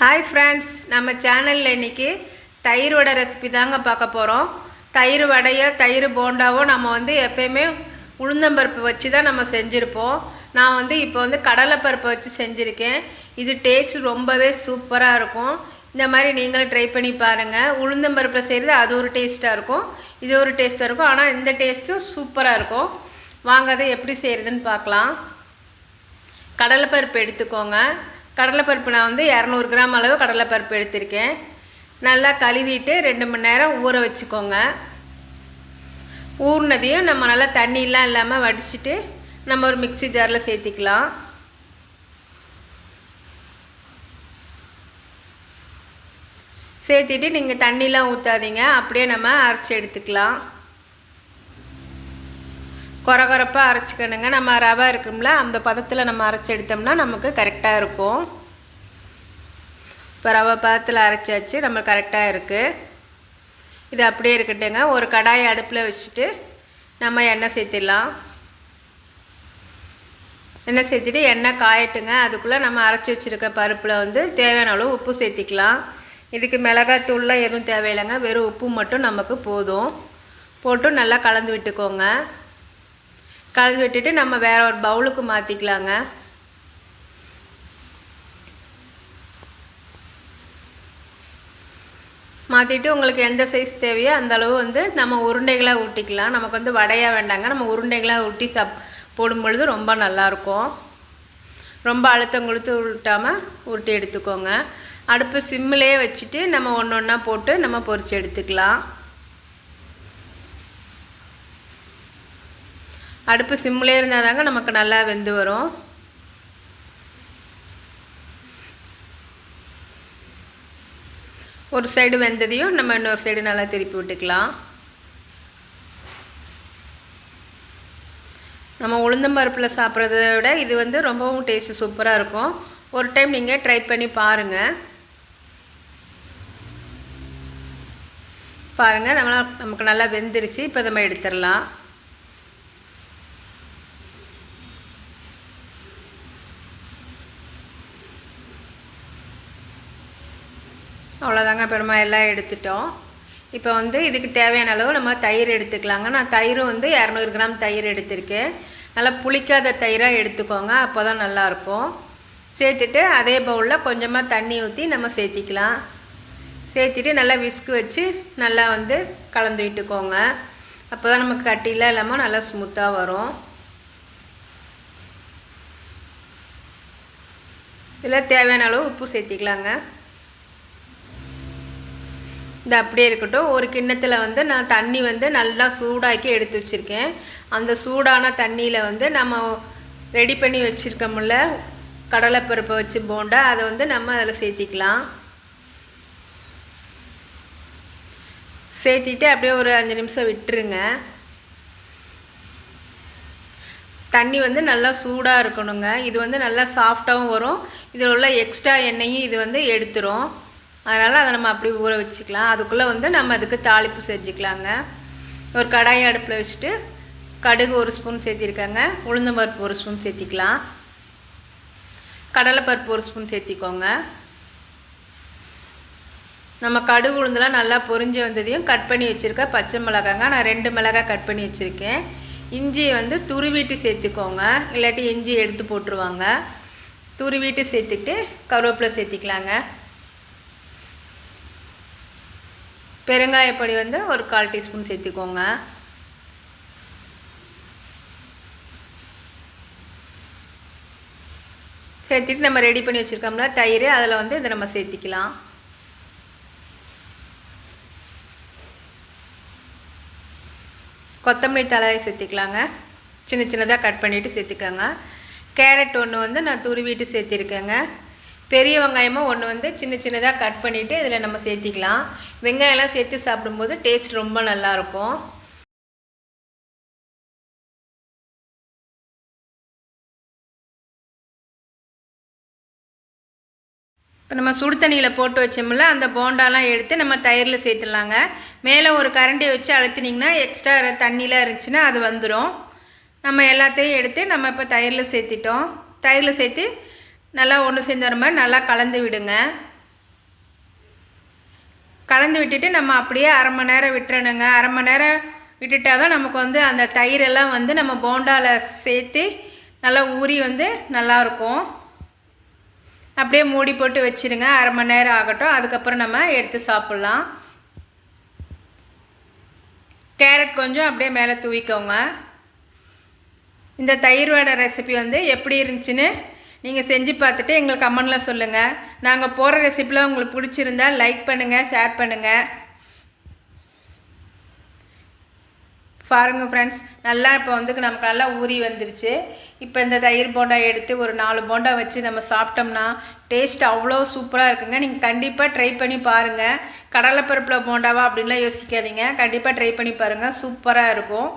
Hi friends நம்ம சேனலில் இன்றைக்கி தயிர் வடை ரெசிபி தாங்க பார்க்க போகிறோம் தயிர் வடையோ தயிர் போண்டாவோ நம்ம வந்து எப்பயுமே உளுந்தம்பருப்பு வச்சு தான் நம்ம செஞ்சுருப்போம். நான் வந்து இப்போ வந்து கடலைப்பருப்பை வச்சு செஞ்சுருக்கேன். இது டேஸ்ட் ரொம்பவே சூப்பராக இருக்கும். இந்த மாதிரி நீங்களும் ட்ரை பண்ணி பாருங்கள் உளுந்தம்பருப்பில் செய்கிறது அது ஒரு டேஸ்ட்டாக இருக்கும். இது ஒரு டேஸ்ட்டாக இருக்கும். ஆனால் இந்த டேஸ்ட்டும் சூப்பராக இருக்கும். வாங்க அதை எப்படி செய்கிறதுன்னு பார்க்கலாம். கடலைப்பருப்பு எடுத்துக்கோங்க. கடலைப்பருப்பு நான் வந்து இரநூறு கிராம் அளவு கடலைப்பருப்பு எடுத்திருக்கேன். நல்லா கழுவிட்டு ரெண்டு மணி நேரம் ஊற வச்சுக்கோங்க. ஊறினதையும் நம்ம நல்லா தண்ணியெலாம் இல்லாமல் வடிச்சிட்டு நம்ம ஒரு மிக்ஸி ஜாரில் சேர்த்திக்கலாம். சேர்த்திட்டு நீங்கள் தண்ணிலாம் ஊற்றாதீங்க அப்படியே நம்ம அரைச்சி எடுத்துக்கலாம். கொரகொரப்பாக அரைச்சிக்கணுங்க. நம்ம ரவை இருக்கும்ல அந்த பதத்தில் நம்ம அரைச்சி எடுத்தோம்னா நமக்கு கரெக்டாக இருக்கும். இப்போ ரவை பதத்தில் அரைச்சாச்சு நம்ம கரெக்டாக இருக்குது இது அப்படியே இருக்கட்டுங்க ஒரு கடாயை அடுப்பில் வச்சுட்டு நம்ம எண்ணெய் சேர்த்திடலாம். எண்ணெய் சேர்த்துட்டு எண்ணெய் காயட்டுங்க. அதுக்குள்ளே நம்ம அரைச்சி வச்சுருக்க பருப்பில் வந்து தேவையான அளவு உப்பு சேர்த்திக்கலாம். இதுக்கு மிளகாத்தூள்லாம் எதுவும் தேவையில்லைங்க. வெறும் உப்பு மட்டும் நமக்கு போதும். போட்டு நல்லா கலந்து விட்டுக்கோங்க. கலந்து விட்டுட்டு நம்ம வேற ஒரு பவுலுக்கு மாற்றிக்கலாங்க மாற்றிட்டு உங்களுக்கு எந்த சைஸ் தேவையோ அந்த அளவு வந்து நம்ம உருண்டைகளாக ஊட்டிக்கலாம். நமக்கு வந்து வடையாக வேண்டாங்க. நம்ம உருண்டைகளாக ஊட்டி சாப் போடும் பொழுது ரொம்ப நல்லாயிருக்கும். ரொம்ப அழுத்தம் கொடுத்து உருட்டாமல் உருட்டி எடுத்துக்கோங்க. அடுப்பு சிம்மிலே வச்சுட்டு நம்ம ஒன்று ஒன்றா போட்டு நம்ம பொரித்து எடுத்துக்கலாம். அடுப்பு சிம்மிலே இருந்தால் தாங்க நமக்கு நல்லா வெந்து வரும். ஒரு சைடு வெந்ததையும் நம்ம இன்னொரு சைடு நல்லா திருப்பி விட்டுக்கலாம். நம்ம உளுந்தம்பருப்பில் சாப்பிட்றத விட இது வந்து ரொம்பவும் டேஸ்ட்டு சூப்பராக இருக்கும். ஒரு டைம் நீங்கள் ட்ரை பண்ணி பாருங்கள் பாருங்கள் நம்மளால் நமக்கு நல்லா வெந்துருச்சு. இப்போ நம்ம எடுத்துடலாம். அவ்வளோதாங்க பெருமா எல்லாம் எடுத்துட்டோம். இப்போ வந்து இதுக்கு தேவையான அளவு நம்ம தயிர் எடுத்துக்கலாங்க. நான் தயிரும் வந்து இரநூறு கிராம் தயிர் எடுத்திருக்கேன். நல்லா புளிக்காத தயிராக எடுத்துக்கோங்க அப்போ தான் நல்லாயிருக்கும் சேர்த்துட்டு அதே பவுலில் கொஞ்சமாக தண்ணி ஊற்றி நம்ம சேர்த்திக்கலாம். சேர்த்துட்டு நல்லா விஸ்கு வச்சு நல்லா வந்து கலந்து விட்டுக்கோங்க. அப்போ தான் நமக்கு கட்டிலாம் இல்லாமல் நல்லா ஸ்மூத்தாக வரும். இதில் தேவையான அளவு உப்பு சேர்த்திக்கலாங்க. இது அப்படியே இருக்கட்டும். ஒரு கிண்ணத்தில் வந்து நான் தண்ணி வந்து நல்லா சூடாக்கி எடுத்து வச்சுருக்கேன். அந்த சூடான தண்ணியில் வந்து நம்ம ரெடி பண்ணி வச்சுருக்கோம்ல கடலைப்பருப்பை வச்சு போண்டா அதை வந்து நம்ம அதில் சேர்த்திக்கலாம். சேர்த்திட்டு அப்படியே ஒரு அஞ்சு நிமிஷம் விட்டுருங்க. தண்ணி வந்து நல்லா சூடாக இருக்கணுங்க. இது வந்து நல்லா சாஃப்டாகவும் வரும். இதில் உள்ள எக்ஸ்ட்ரா எண்ணெயும் இது வந்து எடுத்துரும். அதனால் அதை நம்ம அப்படி ஊற வச்சுக்கலாம். அதுக்குள்ளே வந்து நம்ம அதுக்கு தாளிப்பு செஞ்சுக்கலாங்க. ஒரு கடாய் அடுப்பில் வச்சுட்டு கடுகு ஒரு ஸ்பூன் சேர்த்திருக்காங்க. உளுந்தம்பருப்பு ஒரு ஸ்பூன் சேர்த்திக்கலாம். கடலைப்பருப்பு ஒரு ஸ்பூன் சேர்த்திக்கோங்க. நம்ம கடுகு உளுந்தெலாம் நல்லா பொரிஞ்சு வந்ததையும் கட் பண்ணி வச்சுருக்க பச்சை மிளகாங்க. நான் ரெண்டு மிளகாய் கட் பண்ணி வச்சுருக்கேன். இஞ்சியை வந்து துருவிட்டு சேர்த்துக்கோங்க. இல்லாட்டி இஞ்சி எடுத்து போட்டுருவாங்க. துருவிட்டு சேர்த்துக்கிட்டு கருவேப்பிலை சேர்த்திக்கலாங்க. பெருங்காயப்பொடி வந்து ஒரு கால் டீஸ்பூன் சேர்த்துக்கோங்க. சேர்த்துட்டு நம்ம ரெடி பண்ணி வச்சுருக்கோம்ல தயிர் அதில் வந்து இதை நம்ம சேர்த்திக்கலாம். கொத்தமல்லி தலையை சேர்த்திக்கலாங்க. சின்ன சின்னதாக கட் பண்ணிவிட்டு சேர்த்துக்கோங்க. கேரட் ஒன்று வந்து நான் துருவிட்டு சேர்த்திருக்கேங்க. பெரிய வெங்காயமாக ஒன்று வந்து சின்ன சின்னதாக கட் பண்ணிவிட்டு இதில் நம்ம சேர்த்திக்கலாம். வெங்காயம்லாம் சேர்த்து சாப்பிடும்போது டேஸ்ட் ரொம்ப நல்லாயிருக்கும் இப்போ நம்ம சுடு தண்ணியில் போட்டு வச்சோம்ல அந்த போண்டாலாம் எடுத்து நம்ம தயிரில் சேர்த்துடலாங்க. மேலே ஒரு கரண்டியை வச்சு அழுத்தினிங்கன்னா எக்ஸ்ட்ரா தண்ணியில் இருந்துச்சுன்னா அது வந்துடும் நம்ம எல்லாத்தையும் எடுத்து நம்ம இப்போ தயிரில் சேர்த்திட்டோம். தயிரில் சேர்த்து நல்லா ஒன்று சேர்ந்து மாதிரி நல்லா கலந்து விடுங்க. கலந்து விட்டுட்டு நம்ம அப்படியே அரை மணி நேரம் விட்டுறணுங்க. அரை மணி நேரம் விட்டுட்டா தான் நமக்கு வந்து அந்த தயிரெல்லாம் வந்து நம்ம போண்டாவில் சேர்த்து நல்லா ஊறி வந்து நல்லாயிருக்கும் அப்படியே மூடி போட்டு வச்சுருங்க. அரை மணி நேரம் ஆகட்டும். அதுக்கப்புறம் நம்ம எடுத்து சாப்பிட்லாம். கேரட் கொஞ்சம் அப்படியே மேலே தூவிக்கோங்க. இந்த தயிர் வடை ரெசிபி வந்து எப்படி இருந்துச்சுன்னு நீங்கள் செஞ்சு பார்த்துட்டு எங்களுக்கு கமெண்டில் சொல்லுங்கள் நாங்கள் போகிற ரெசிப்பிலாம் உங்களுக்கு பிடிச்சிருந்தா லைக் பண்ணுங்கள் ஷேர் பண்ணுங்கள் பாருங்க ஃப்ரெண்ட்ஸ் நல்லா இப்போ வந்து நமக்கு நல்லா ஊறி வந்துருச்சு. இப்போ இந்த தயிர் போண்டா எடுத்து ஒரு நாலு போண்டா வச்சு நம்ம சாப்பிட்டோம்னா டேஸ்ட் அவ்வளோ சூப்பராக இருக்குங்க. நீங்கள் கண்டிப்பாக ட்ரை பண்ணி பாருங்கள் கடலைப்பருப்பில் போண்டாவா அப்படின்லாம் யோசிக்காதீங்க. கண்டிப்பாக ட்ரை பண்ணி பாருங்கள் சூப்பராக இருக்கும்.